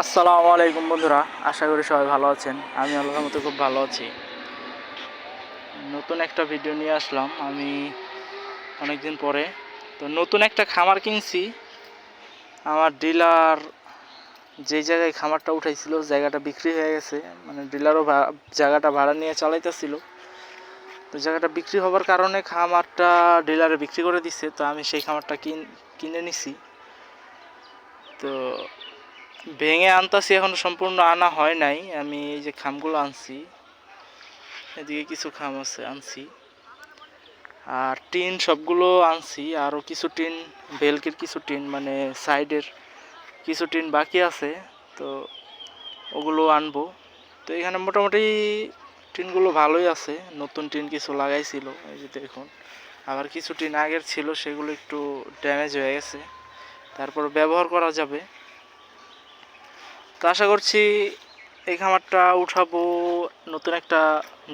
আসসালামু আলাইকুম বন্ধুরা, আশা করি সবাই ভালো আছেন। আমি আল্লাহর মতো খুব ভালো আছি। নতুন একটা ভিডিও নিয়ে আসলাম। আমি অনেকদিন পরে, তো নতুন একটা খামার কিনছি। আমার ডিলার যে জায়গায় খামারটা উঠাইছিল, জায়গাটা বিক্রি হয়ে গেছে। মানে ডিলারও জায়গাটা ভাড়া নিয়ে চালাইতেছিল। তো জায়গাটা বিক্রি হবার কারণে খামারটা ডিলারে বিক্রি করে দিছে। তো আমি সেই খামারটা কিন, কিনে নিছি। তো ভেঙে আনতাছি, এখনও সম্পূর্ণ আনা হয় নাই। আমি এই যে খামগুলো আনছি, এদিকে কিছু খাম আছে, আনছি। আর টিন সবগুলো আনছি আরও কিছু টিন বেলকির কিছু টিন মানে সাইডের কিছু টিন বাকি আছে, তো ওগুলো আনব। তো এখানে মোটামুটি টিনগুলো ভালোই আছে, নতুন টিন কিছু লাগাইছিল, এই যে দেখুন। আবার কিছু টিন আগের ছিল, সেগুলো একটু ড্যামেজ হয়ে গেছে। তারপর ব্যবহার করা যাবে। তো আশা করছি এই খামারটা উঠাবো নতুন একটা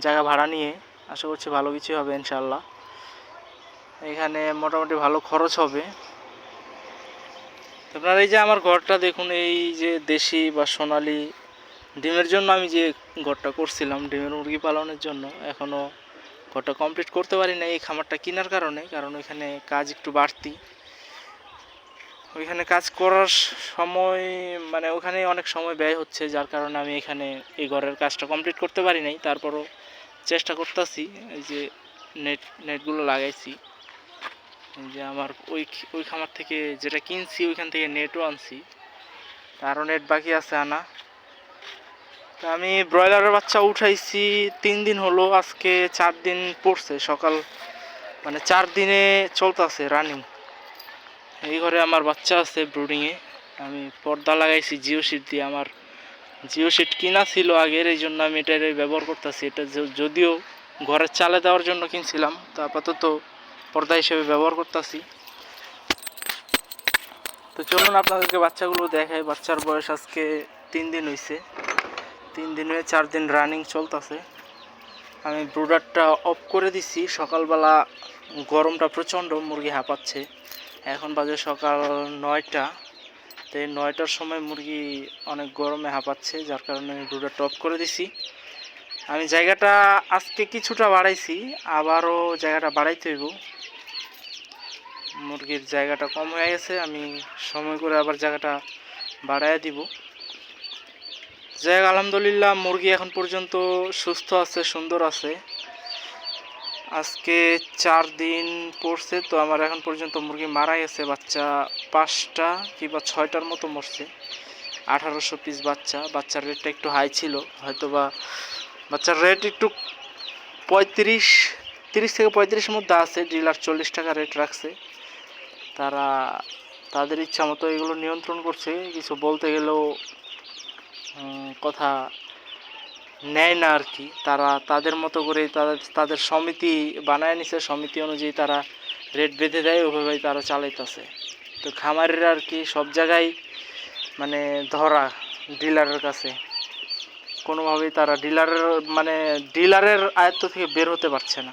জায়গা ভাড়া নিয়ে। আশা করছি ভালো কিছু হবে ইনশাল্লাহ এখানে মোটামুটি ভালো খরচ হবে। আপনারা এই যে আমার ঘরটা দেখুন, এই যে দেশি বা সোনালি ডিমের জন্য আমি যে ঘরটা করছিলাম, ডিমের মুরগি পালনের জন্য এখনও ঘরটা কমপ্লিট করতে পারি না এই খামারটা কেনার কারণে, কারণ ওইখানে কাজ একটু বাড়তি। ওইখানে কাজ করার সময় মানে ওখানে অনেক সময় ব্যয় হচ্ছে, যার কারণে আমি এখানে এই ঘরের কাজটা কমপ্লিট করতে পারি নাই। তারপরও চেষ্টা করতেছি, এই যে নেট নেটগুলো লাগাইছি। যে আমার ওই ওই খামার থেকে যেটা কিনছি, ওইখান থেকে নেটও আনছি। আরও নেট বাকি আছে আনা। তা আমি ব্রয়লারের বাচ্চা উঠাইছি, তিন দিন হলো, আজকে চার দিন পড়ছে। সকাল মানে চার দিনে চলতেছে রানিং এই ঘরে আমার বাচ্চা আছে ব্রুডিংয়ে আমি পর্দা লাগাইছি জিও শিট দিয়ে। আমার জিও শিট কিনা ছিল আগের, এই জন্য আমি এটার ব্যবহার করতেছি। এটা যদিও ঘরের চালে দেওয়ার জন্য কিনছিলাম, তো আপাতত পর্দা হিসেবে ব্যবহার করতেছি। তো চলুন আপনাদেরকে বাচ্চাগুলো দেখাই। বাচ্চার বয়স আজকে তিন দিন হয়েছে তিন দিন হয়ে চার দিন রানিং চলতেছে। আমি ব্রুডারটা অফ করে দিছি। সকালবেলা গরমটা প্রচণ্ড, মুরগি হাঁপাচ্ছে। এখন বাজে সকাল নয়টা। তো এই নয়টার সময় মুরগি অনেক গরমে হাঁপাচ্ছে, যার কারণে ব্রুডারটা অফ করে দিছি। আমি জায়গাটা আজকে কিছুটা বাড়াইছি, আবারও জায়গাটা বাড়াইতে হইব। মুরগির জায়গাটা কম হয়ে গেছে, আমি সময় করে আবার জায়গাটা বাড়াইয়া দিব। যাই আলহামদুলিল্লাহ মুরগি এখন পর্যন্ত সুস্থ আছে, সুন্দর আছে। আজকে চার দিন পড়ছে, তো আমার এখন পর্যন্ত মুরগি মারা গেছে বাচ্চা পাঁচটা কিংবা ছয়টার মতো মরছে। আঠারোশো পিস বাচ্চা, বাচ্চার রেটটা একটু হাই ছিল হয়তো বা বাচ্চার রেট একটু পঁয়ত্রিশ, তিরিশ থেকে পঁয়ত্রিশের মধ্যে আছে ডিলার চল্লিশ টাকা রেট রাখছে। তারা তাদের ইচ্ছা মতো এগুলো নিয়ন্ত্রণ করছে, কিছু বলতে গেলেও কথা নেয় না আর কি। তারা তাদের মতো করে তাদের তাদের সমিতি বানায় নিছে, সমিতি অনুযায়ী তারা রেট বেঁধে দেয় ওইভাবেই তারা চালাইতেছে। তো খামারের আর কি সব জায়গায় মানে ধরা ডিলারের কাছে। কোনোভাবেই তারা ডিলারের মানে ডিলারের আয়ত্ত থেকে বের হতে পারছে না।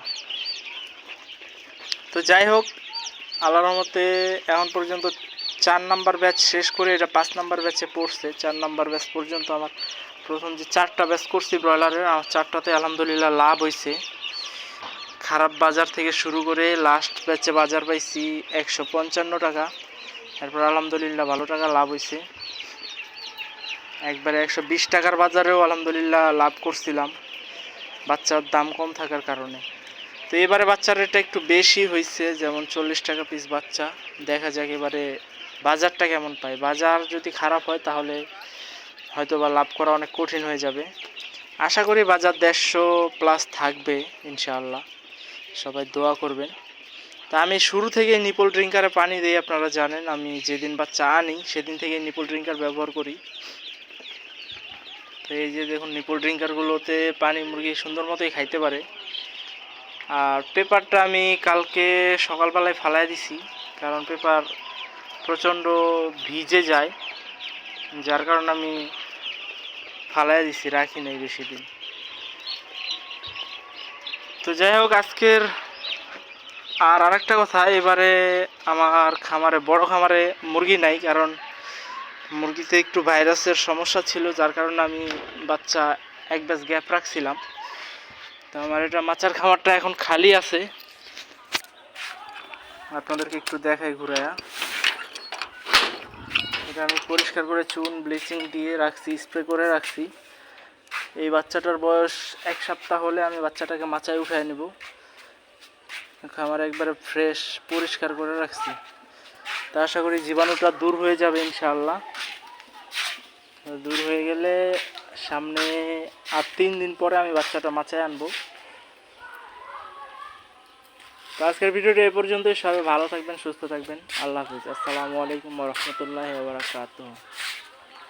তো যাই হোক, আল্লাহর রহমতে এখন পর্যন্ত চার নাম্বার ব্যাচ শেষ করে এটা পাঁচ নাম্বার ব্যাচে পড়ছে। চার নাম্বার ব্যাচ পর্যন্ত আমার প্রথম যে চারটা ব্যাচ করছি ব্রয়লারের আমার চারটাতে আলহামদুলিল্লাহ লাভ হয়েছে খারাপ বাজার থেকে শুরু করে লাস্ট ব্যাচে বাজার পাইছি একশো পঞ্চান্ন টাকা। তারপর আলহামদুলিল্লাহ ভালো টাকা লাভ হয়েছে একবারে একশো বিশ টাকার বাজারেও আলহামদুলিল্লাহ লাভ করছিলাম। বাচ্চার দাম কম থাকার কারণে। তো এবারে বাচ্চার রেটটা একটু বেশি হয়েছে যেমন চল্লিশ টাকা পিস বাচ্চা। দেখা যাক এবারে বাজারটা কেমন পায়। বাজার যদি খারাপ হয়, তাহলে হয়তো বা লাভ করা অনেক কঠিন হয়ে যাবে। আশা করি বাজার দেড়শো প্লাস থাকবে, ইনশাআল্লাহ। সবাই দোয়া করবেন। তা আমি শুরু থেকে নিপল ড্রিঙ্কারে পানি দিই, আপনারা জানেন। আমি যেদিন বাচ্চা আনি, সেদিন থেকে নিপল ড্রিঙ্কার ব্যবহার করি। তো এই যে দেখুন নিপল ড্রিঙ্কারগুলোতে পানি মুরগি সুন্দর মতোই খাইতে পারে। আর পেপারটা আমি কালকে সকালবেলায় ফালাই দিছি, কারণ পেপার প্রচণ্ড ভিজে যায়। যার কারণে আমি ফালাই দিছি, রাখি নাই বেশি দিন তো যাই হোক, আজকের আর আরেকটা কথা, এবারে আমার খামারে, বড় খামারে মুরগি নাই, কারণ মুরগিতে একটু ভাইরাসের সমস্যা ছিল, যার কারণে আমি বাচ্চা এক ব্যাস গ্যাপ রাখছিলাম। তো আমার এটা মাচার খামারটা এখন খালি আছে। আপনাদেরকে একটু দেখাই ঘুরায়া। এটা আমি পরিষ্কার করে চুন, ব্লিচিং দিয়ে রাখছি, স্প্রে করে রাখছি। এই বাচ্চাটার বয়স এক সপ্তাহ হলে আমি বাচ্চাটাকে মাচায় উঠায় নেব। খামার একবারে ফ্রেশ পরিষ্কার করে রাখছি। তা আশা করি জীবাণুটা দূর হয়ে যাবে ইনশাআল্লাহ। দূর হয়ে গেলে সামনে আর তিন দিন পরে আমি বাচ্চাটা মাচায় আনব। তো আজকের ভিডিওটি এ পর্যন্ত সবাই ভালো থাকবেন, সুস্থ থাকবেন। আল্লাহ হাফিজ। আসসালামু আলাইকুম রহমতুল্লাহ বারাকাতুহ।